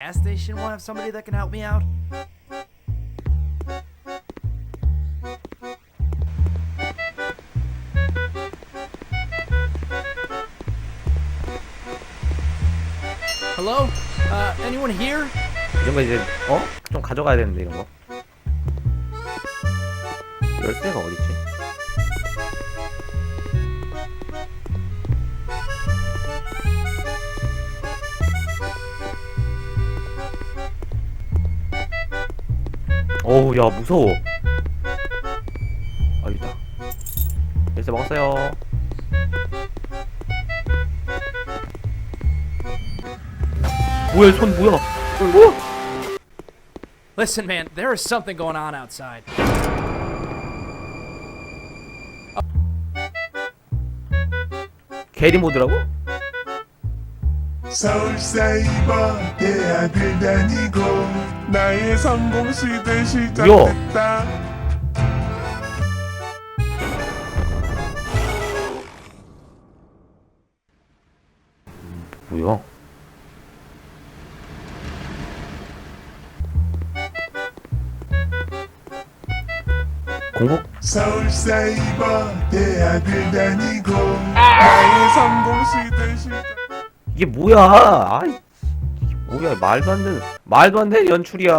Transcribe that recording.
gas station won't have somebody that can help me out? Hello? Uh, anyone here? 이런 거 이제 어? 좀 가져가야 되는데 이런 거 열쇠가 어딨지? 어우 야 무서워. 아 여기다. 열쇠 먹었어요. 뭐야 손 뭐야? 손 뭐야 Listen, man, there is something going on outside. 게리 모드라고? 서울 사이버 대학을 다니고 나의 성공 시대 시작됐다 뭐야? 공복? 서울 사이버 대학을 다니고 나의 성공 시대 시작 이게 뭐야? 아이, 뭐야? 말도 안 되는, 말도 안 되는 연출이야.